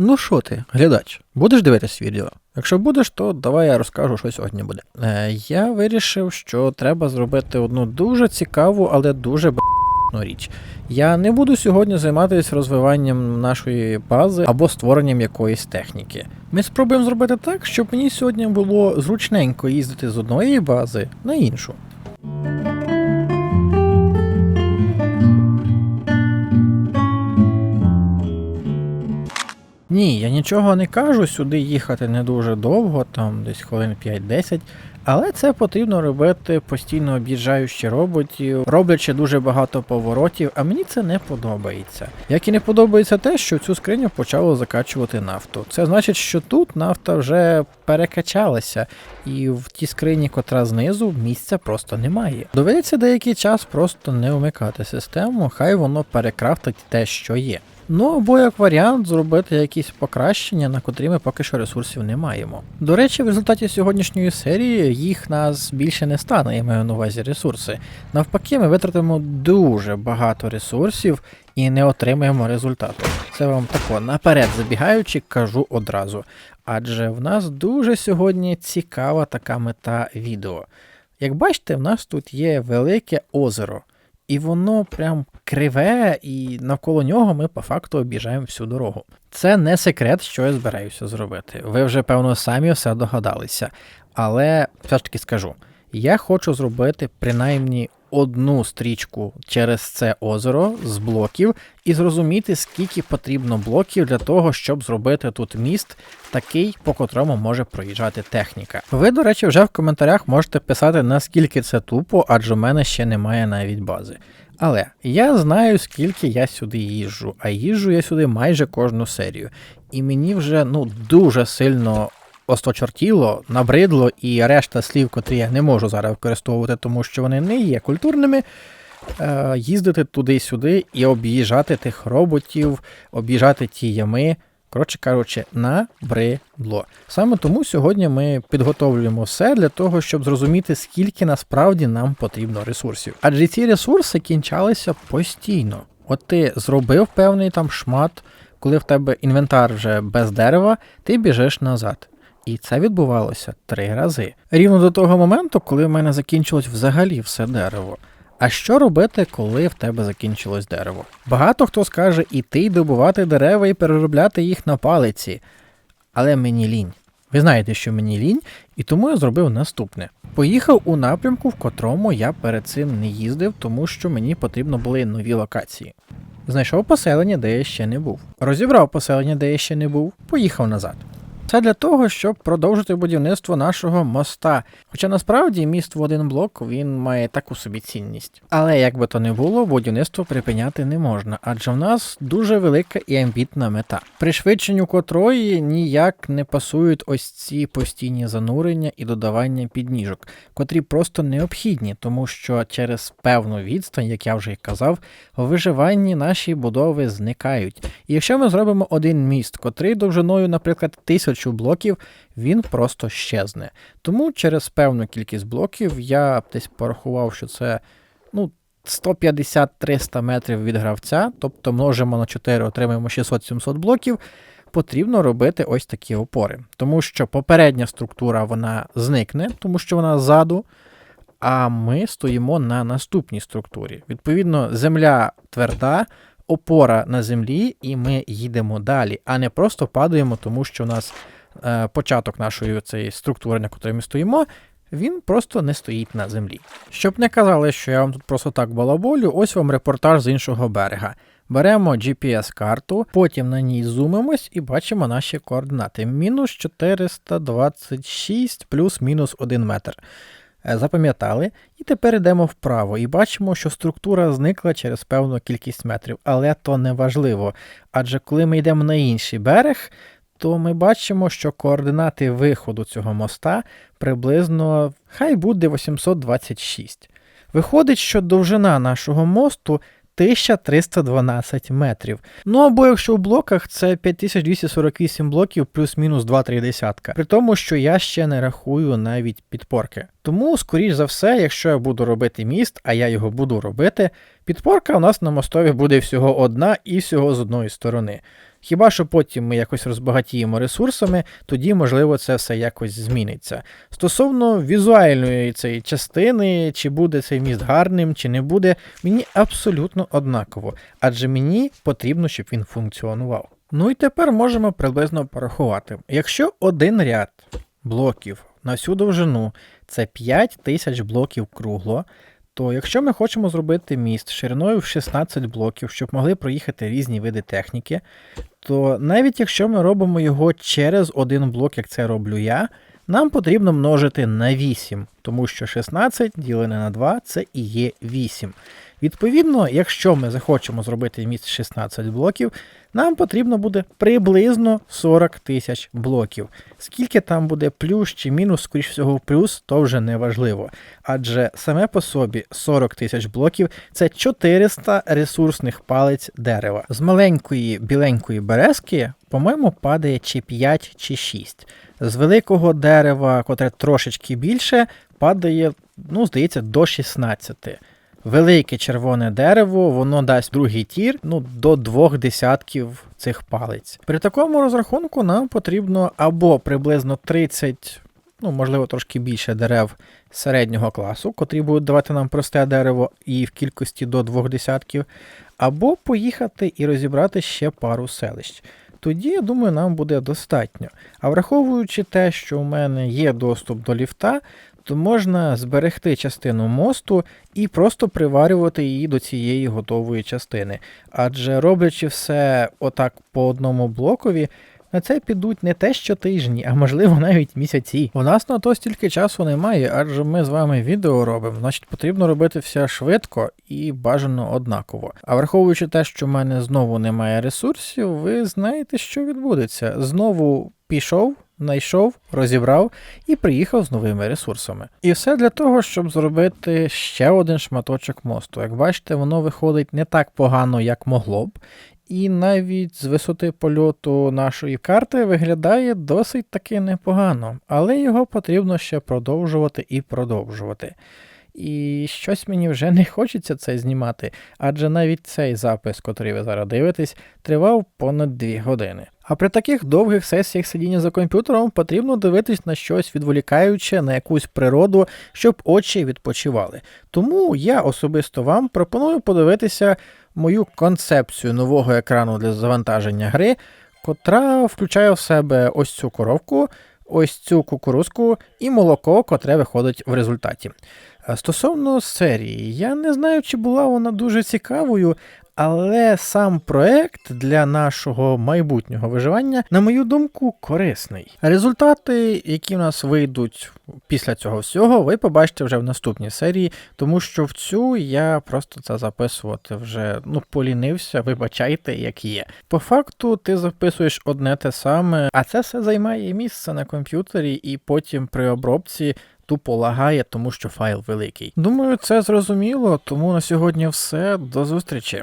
Ну що ти, глядач, будеш дивитись відео? Якщо будеш, то давай я розкажу, що сьогодні буде. Е, я вирішив, що треба зробити одну дуже цікаву, але дуже б***ну річ. Я не буду сьогодні займатися розвиванням нашої бази або створенням якоїсь техніки. Ми спробуємо зробити так, щоб мені сьогодні було зручненько їздити з одної бази на іншу. Ні, я нічого не кажу, сюди їхати не дуже довго, там десь хвилин 5-10. Але це потрібно робити постійно об'їжджаючи роботів, роблячи дуже багато поворотів, а мені це не подобається. Як і не подобається те, що в цю скриню почало закачувати нафту. Це значить, що тут нафта вже перекачалася, і в тій скрині, котра знизу, місця просто немає. Доведеться деякий час просто не вмикати систему, хай воно перекрафтить те, що є. Ну або як варіант зробити якісь покращення, на котрі ми поки що ресурсів не маємо. До речі, в результаті сьогоднішньої серії їх нас більше не стане, я маю на увазі ресурси. Навпаки, ми витратимо дуже багато ресурсів і не отримаємо результату. Це вам тако наперед забігаючи, кажу одразу. Адже в нас дуже сьогодні цікава така мета відео. Як бачите, в нас тут є велике озеро. І воно прям криве, і навколо нього ми по факту об'їжджаємо всю дорогу. Це не секрет, що я збираюся зробити. Ви вже, певно, самі все догадалися. Але все ж таки скажу: я хочу зробити принаймні одну стрічку через це озеро з блоків і зрозуміти, скільки потрібно блоків для того, щоб зробити тут міст, такий, по котрому може проїжджати техніка. Ви, до речі, вже в коментарях можете писати, наскільки це тупо, адже в мене ще немає навіть бази. Але я знаю, скільки я сюди їжджу, а їжджу я сюди майже кожну серію. І мені вже ну дуже сильно осточортіло, набридло і решта слів, котрі я не можу зараз використовувати, тому що вони не є культурними. е, Їздити туди-сюди і об'їжджати тих роботів, об'їжджати ті ями. Коротше кажучи, набридло. Саме тому сьогодні ми підготовлюємо все для того, щоб зрозуміти, скільки насправді нам потрібно ресурсів. Адже ці ресурси кінчалися постійно. От ти зробив певний там шмат, коли в тебе інвентар вже без дерева, ти біжиш назад. І це відбувалося три рази. Рівно до того моменту, коли в мене закінчилось взагалі все дерево. А що робити, коли в тебе закінчилось дерево? Багато хто скаже іти добувати дерева і переробляти їх на палиці. Але мені лінь. Ви знаєте, що мені лінь, і тому я зробив наступне: поїхав у напрямку, в котрому я перед цим не їздив, тому що мені потрібно були нові локації. Знайшов поселення, де я ще не був. Розібрав поселення, де я ще не був, поїхав назад. Це для того, щоб продовжити будівництво нашого моста. Хоча насправді міст в один блок він має таку собі цінність. Але як би то не було, будівництво припиняти не можна, адже в нас дуже велика і амбітна мета, пришвидшенню котрої ніяк не пасують ось ці постійні занурення і додавання підніжок, котрі просто необхідні, тому що через певну відстань, як я вже й казав, виживанні наші будови зникають. І якщо ми зробимо один міст, котрий довжиною, наприклад, тисячу блоків, він просто щезне. Тому через певну кількість блоків я десь порахував, що це ну, 150-300 метрів від гравця, тобто множимо на 4, отримаємо 600-700 блоків. Потрібно робити ось такі опори, тому що попередня структура вона зникне, тому що вона ззаду, а ми стоїмо на наступній структурі. Відповідно, земля тверда, опора на землі, і ми їдемо далі, а не просто падаємо, тому що у нас е, початок нашої цієї структури, на котрій ми стоїмо, він просто не стоїть на землі. Щоб не казали, що я вам тут просто так балаболю, ось вам репортаж з іншого берега. Беремо GPS-карту, потім на ній зумимось і бачимо наші координати. Мінус 426 плюс-мінус 1 метр. Е, Запам'ятали, і тепер йдемо вправо і бачимо, що структура зникла через певну кількість метрів, але то не важливо. Адже коли ми йдемо на інший берег, то ми бачимо, що координати виходу цього моста приблизно хай буде 826. Виходить, що довжина нашого мосту 1312 метрів. Ну або якщо в блоках це 5248 блоків плюс-мінус 2-3 десятка. При тому, що я ще не рахую навіть підпорки. Тому, скоріш за все, якщо я буду робити міст, а я його буду робити, підпорка у нас на мостові буде всього одна і всього з одної сторони. Хіба що потім ми якось розбагатіємо ресурсами, тоді, можливо, це все якось зміниться. Стосовно візуальної цієї частини, чи буде цей міст гарним, чи не буде, мені абсолютно однаково, адже мені потрібно, щоб він функціонував. Ну і тепер можемо приблизно порахувати. Якщо один ряд блоків на всю довжину це 5 тисяч блоків кругло, то якщо ми хочемо зробити міст шириною в 16 блоків, щоб могли проїхати різні види техніки, то навіть якщо ми робимо його через один блок, як це роблю я, нам потрібно множити на 8, тому що 16 ділене на 2 це і є 8. Відповідно, якщо ми захочемо зробити міст 16 блоків, нам потрібно буде приблизно 40 тисяч блоків. Скільки там буде плюс чи мінус, скоріш всього, плюс, то вже не важливо. Адже саме по собі 40 тисяч блоків це 400 ресурсних палець дерева. З маленької біленької березки, по-моєму, падає чи 5 чи 6. З великого дерева, котре трошечки більше, падає, ну, здається, до 16. Велике червоне дерево, воно дасть другий тір, ну, до двох десятків цих палець. При такому розрахунку нам потрібно або приблизно 30, ну, можливо, трошки більше дерев середнього класу, котрі будуть давати нам просте дерево і в кількості до двох десятків, або поїхати і розібрати ще пару селищ. Тоді, я думаю, нам буде достатньо. А враховуючи те, що у мене є доступ до ліфта, то можна зберегти частину мосту і просто приварювати її до цієї готової частини. Адже роблячи все отак по одному блокові, на це підуть не те що тижні, а можливо навіть місяці. У нас на то стільки часу немає, адже ми з вами відео робимо, значить потрібно робити все швидко і бажано однаково. А враховуючи те, що в мене знову немає ресурсів, ви знаєте, що відбудеться. Знову пішов. Знайшов, розібрав і приїхав з новими ресурсами. І все для того, щоб зробити ще один шматочок мосту. Як бачите, воно виходить не так погано, як могло б, і навіть з висоти польоту нашої карти виглядає досить таки непогано, але його потрібно ще продовжувати і продовжувати. І щось мені вже не хочеться це знімати, адже навіть цей запис, котрий ви зараз дивитесь, тривав понад 2 години. А при таких довгих сесіях сидіння за комп'ютером потрібно дивитись на щось відволікаюче, на якусь природу, щоб очі відпочивали. Тому я особисто вам пропоную подивитися мою концепцію нового екрану для завантаження гри, котра включає в себе ось цю коровку, ось цю кукурузку і молоко, котре виходить в результаті. Стосовно серії, я не знаю, чи була вона дуже цікавою, але сам проект для нашого майбутнього виживання, на мою думку, корисний. Результати, які в нас вийдуть після цього всього, ви побачите вже в наступній серії, тому що в цю я просто це записувати вже ну полінився, вибачайте, як є. По факту, ти записуєш одне те саме, а це все займає місце на комп'ютері, і потім при обробці тупо лагає, тому що файл великий. Думаю, це зрозуміло, тому на сьогодні все. До зустрічі.